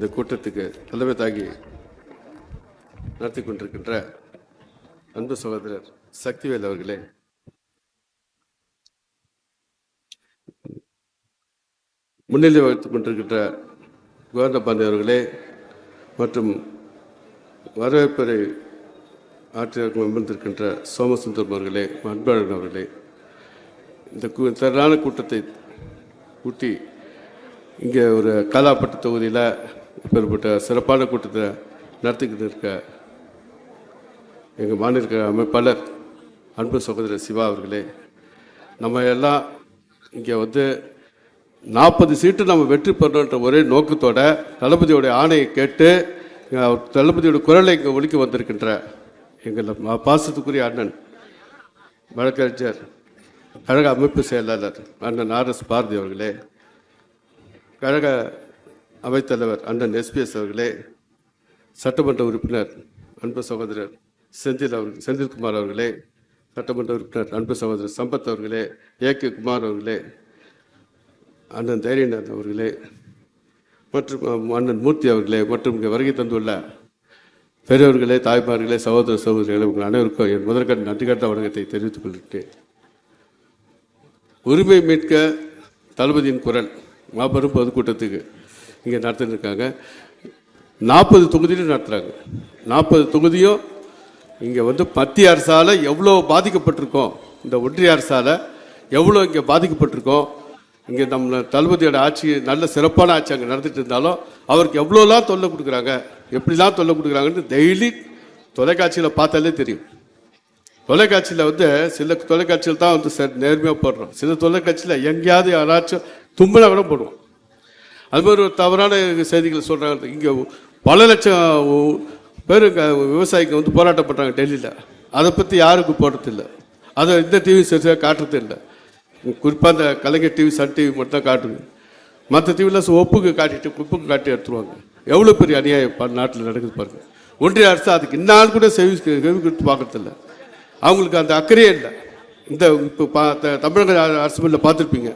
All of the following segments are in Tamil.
இந்த கூட்டத்துக்கு தலைமை தாங்கி நடத்தி கொண்டிருக்கின்ற அன்பு சகோதரர் சக்திவேல் அவர்களே. முன்னிலை வகித்துக் கொண்டிருக்கின்ற கோவிந்தபாண்டி அவர்களே மற்றும் வரவேற்புரை ஆற்றியவர்கள் அமர்ந்திருக்கின்ற சோமசுந்தரம் அவர்களே அன்பழகன் அவர்களே. இந்த கு- திரளான கூட்டத்தை கூட்டி இங்கே ஒரு காலாப்பட்டு தொகுதியில் இப்பேற்பட்ட சிறப்பான கூட்டத்தை நடத்திக்கிட்டு இருக்க எங்கள் மாநில அமைப்பாளர் அன்பு சகோதரர் சிவா அவர்களே நம்ம எல்லாம் இங்கே வந்து நாற்பது சீட்டு நம்ம வெற்றி பெறணுன்ற ஒரே நோக்கத்தோட தளபதியோடைய ஆணையை கேட்டு அவர் தளபதியோட குரலை இங்கே ஒழிக்க வந்திருக்கின்ற எங்கள் பாசத்துக்குரிய அண்ணன் வழக்கறிஞர் கழக அமைப்பு செயலாளர் அண்ணன் ஆர் எஸ் பாரதி அவர்களே. கழக அவைத்தலைவர் அண்ணன் எஸ்பிஎஸ் அவர்களே சட்டமன்ற உறுப்பினர் அன்பு சகோதரர் செந்தில் அவர்கள் செந்தில்குமார் அவர்களே சட்டமன்ற உறுப்பினர் அன்பு சகோதரர் சம்பத் அவர்களே ஏ கே குமார் அவர்களே அண்ணன் தைரியநாத் அவர்களே மற்றும் அண்ணன் மூர்த்தி அவர்களே மற்றும் இங்கே வருகை தந்துள்ள பெரியவர்களே தாய்மார்களே சகோதர சகோதரிகளே உங்கள் அனைவருக்கும் என் முதற்கட்ட நன்றிகட்ட வணக்கத்தை தெரிவித்துக் கொள்கிறேன். உரிமை மீட்க தளபதியின் குரல் மாபெரும் பொதுக்கூட்டத்துக்கு இங்கே நடத்திருக்காங்க நாற்பது தொகுதியிலும் நடத்துகிறாங்க நாற்பது தொகுதியும் இங்கே வந்து மத்திய அரசால் எவ்வளோ பாதிக்கப்பட்டிருக்கோம் இந்த ஒன்றிய அரசால் எவ்வளோ இங்கே பாதிக்கப்பட்டிருக்கோம் இங்கே நம்ம தளபதியோட ஆட்சி நல்ல சிறப்பான ஆட்சி அங்கே நடந்துட்டு இருந்தாலும் அவருக்கு எவ்வளோலாம் தொல்லை கொடுக்குறாங்க எப்படிலாம் தொல்லை கொடுக்குறாங்கன்னு டெய்லி தொலைக்காட்சியில் பார்த்தாலே தெரியும். தொலைக்காட்சியில் வந்து சில தொலைக்காட்சியில் தான் வந்து சரி நேர்மையாக போடுறோம். சில தொலைக்காட்சியில் எங்கேயாவது யாராச்சும் தும்பலை கூட போடுவோம். அது மாதிரி ஒரு தவறான செய்திகள் சொல்கிறாங்க இங்கே பல லட்சம் பேர் இங்கே விவசாயிங்க வந்து போராட்டம் பண்ணுறாங்க டெல்லியில். அதை பற்றி யாருக்கும் போடுறதில்ல அதை இந்த டிவி சரியாக காட்டுறது இல்லை. குறிப்பாக அந்த கலைஞர் டிவி சன் டிவி மட்டும் தான் காட்டுது மற்ற டிவிலாம் ஒப்புக்கு காட்டிட்டு குப்புக்கு காட்டி எடுத்துருவாங்க. எவ்வளோ பெரிய அநியாயம் நாட்டில் நடக்குது பாருங்கள் ஒன்றிய அரசு அதுக்கு இந்நாள் கூட செவி செவி கொடுத்து பார்க்கறதில்ல அவங்களுக்கு அந்த அக்கறையே இல்லை. இந்த இப்போ பா தமிழக அரசு மேல பார்த்துருப்பீங்க.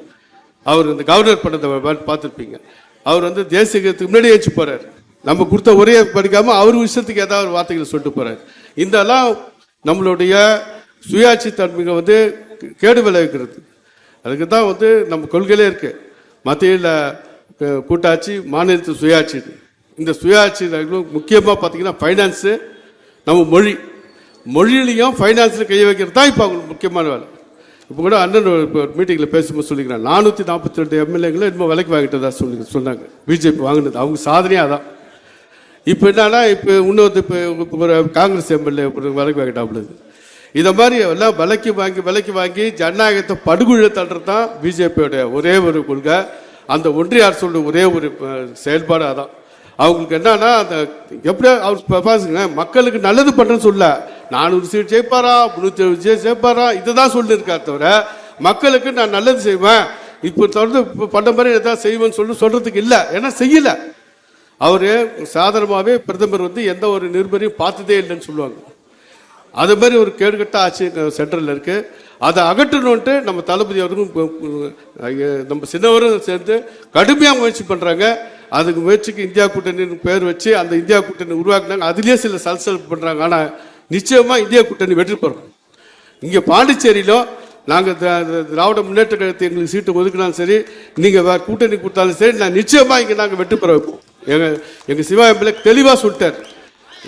அவர் இந்த கவர்னர் பண்ணதை பார்த்துருப்பீங்க. அவர் வந்து தேசியத்துக்கு முன்னாடி ஏச்சு போறாரு. நம்ம கொடுத்த ஒரே படிக்காம அவர் விஷயத்துக்கு ஏதாவது ஒரு வார்த்தைகளை சொல்லிட்டு போறாரு. இதெல்லாம் நம்மளுடைய சுயாட்சி தன்மையை வந்து கேடு விளைவிக்கிறது. அதுக்கு தான் வந்து நம்ம கொள்கையிலே இருக்கு. மத்தியில் கூட்டாட்சி மாநிலத்து சுயாட்சி. இந்த சுயாட்சி முக்கியமாக பார்த்தீங்கன்னா ஃபைனான்ஸு நம்ம மொழி. மொழியிலையும் ஃபைனான்ஸில் கை வைக்கிறது தான் இப்போ அவங்களுக்கு முக்கியமான வேலை. இப்போ கூட அண்ணன் இப்போ மீட்டிங்கில் பேசும்போது சொல்லிக்கிறேன் நானூற்றி நாற்பத்தி ரெண்டு எம்எல்ஏங்களும் இன்னும் விலைக்கு வாங்கிட்டதா சொல்லி சொன்னாங்க. பிஜேபி வாங்கினது அவங்க சாதனையாக அதான். இப்போ என்னன்னா இப்போ இன்னொரு இப்போ ஒரு காங்கிரஸ் எம்எல்ஏ விலைக்கு வாங்கிட்டாப்புலது இதை. மாதிரி எல்லாம் விலைக்கு வாங்கி விலைக்கு வாங்கி ஜனநாயகத்தை படுகொழ தள்ளுறது தான் பிஜேபியோட ஒரே ஒரு கொள்கை. அந்த ஒன்றிய அரசோட ஒரே ஒரு செயல்பாடாக செயல்பாடு அதான். அவங்களுக்கு என்னன்னா அந்த எப்படியா அவர் பாசுங்க மக்களுக்கு நல்லது பண்ணுறேன்னு சொல்ல நானூறு சீட் ஜெயிப்பாரா? முந்நூற்றி எழுபது சீட் ஜெயிப்பாரா? இதை தான் சொல்லியிருக்கா தவிர மக்களுக்கு நான் நல்லது செய்வேன். இப்போ தொடர்ந்து இப்போ பண்ண மாதிரி எதாவது செய்வேன்னு சொல்லி சொல்கிறதுக்கு இல்லை. ஏன்னா செய்யலை. அவர் சாதாரணமாகவே பிரதமர் வந்து எந்த ஒரு நிருபரையும் பார்த்ததே இல்லைன்னு சொல்லுவாங்க. அது மாதிரி ஒரு கேடுகட்ட ஆட்சி சென்ட்ரலில் இருக்குது அதை அகற்றணுன்ட்டு நம்ம தளபதி அவரும் நம்ம சின்னவரும் சேர்ந்து கடுமையாக முயற்சி பண்ணுறாங்க அதுக்கு முயற்சிக்கு இந்தியா கூட்டணின்னு பேர் வச்சு அந்த இந்தியா கூட்டணி உருவாக்குனாங்க. அதுலேயே சில சலசலப்பு பண்ணுறாங்க ஆனால் நிச்சயமா இந்திய கூட்டணி வெற்றி பெறும். இங்க பாண்டிச்சேரியிலும் நாங்கள் த- திராவிட முன்னேற்ற கழகத்தை எங்களுக்கு சீட்டு ஒதுக்கினாலும் சரி நீங்கள் வேறு கூட்டணி கொடுத்தாலும் சரி நான் நிச்சயமாக இங்கே நாங்கள் வெற்றி பெற வைப்போம். எங்கள் எங்கள் சிவா எம்எல்ஏ தெளிவாக சொல்லிட்டார்.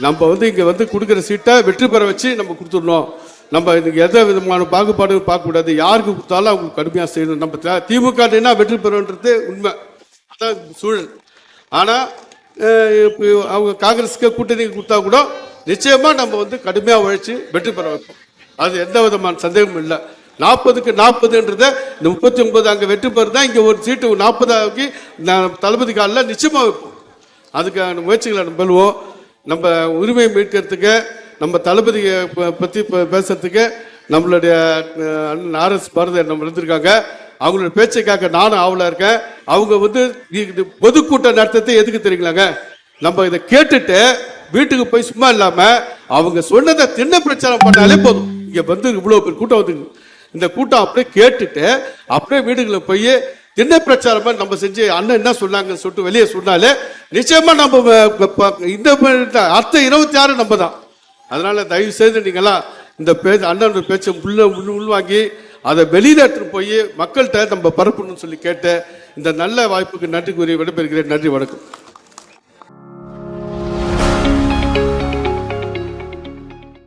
நம்ம வந்து இங்கே வந்து கொடுக்குற சீட்டை வெற்றி பெற வச்சு நம்ம கொடுத்துடணும். நம்ம இதுக்கு எந்த விதமான பாகுபாடு பார்க்கக்கூடாது யாருக்கு கொடுத்தாலும் அவங்களுக்கு கடுமையாக செய்யணும். நம்ம திமுக வெற்றி பெறன்றது உண்மை. அதான் சூழல். ஆனால் இப்போ அவங்க காங்கிரஸுக்கு கூட்டணி கொடுத்தா கூட நிச்சயமா நம்ம வந்து கடுமையாக உழைச்சி வெற்றி பெற வைப்போம். அது எந்த விதமான சந்தேகமும் இல்லை. நாற்பதுக்கு நாற்பதுன்றத இந்த முப்பத்தி ஒன்பது அங்கே வெற்றி பெறுதா இங்கே ஒரு சீட்டு நாற்பதாக்கி நான் தளபதி காலில் நிச்சயமாக வைப்போம். அதுக்கான முயற்சிகளை நம்ம பெறுவோம் நம்ம உரிமை மீட்கிறதுக்கு நம்ம தளபதியை பற்றி பேசுறதுக்கு நம்மளுடைய ஆர்எஸ் பாரதி நம்ம இருந்திருக்காங்க அவங்களோட பேச்சை கேட்க நானும் ஆவலாக இருக்கேன். அவங்க வந்து இது பொதுக்கூட்டம் நடத்துறது எதுக்கு தெரியுங்களாங்க? நம்ம இதை கேட்டுட்டு வீட்டுக்கு போய் சும்மா இல்லாம அவங்க சொன்னதை தின்ன பிரச்சாரம் பண்ணாலே போதும். இங்க வந்து இவ்வளவு பேர் கூட்டம் வந்து இந்த கூட்டம் அப்படியே கேட்டுட்டு அப்படியே வீடுகளில் போய் தின்ன பிரச்சாரமா நம்ம செஞ்சு அண்ணன் என்ன சொன்னாங்கன்னு சொல்லிட்டு வெளியே சொன்னாலே நிச்சயமா நம்ம இந்த அடுத்த இருபத்தி ஆறு நம்ம தான். அதனால தயவு செய்து நீங்களாம் இந்த பே அண்ணனோட பேச்சை உள்ள உள்வாங்கி அதை வெளியில எடுத்துட்டு போய் மக்கள்கிட்ட நம்ம பரப்பணும்னு சொல்லி கேட்டு இந்த நல்ல வாய்ப்புக்கு நன்றி கூறி விடைபெறுகிறேன். நன்றி வணக்கம்.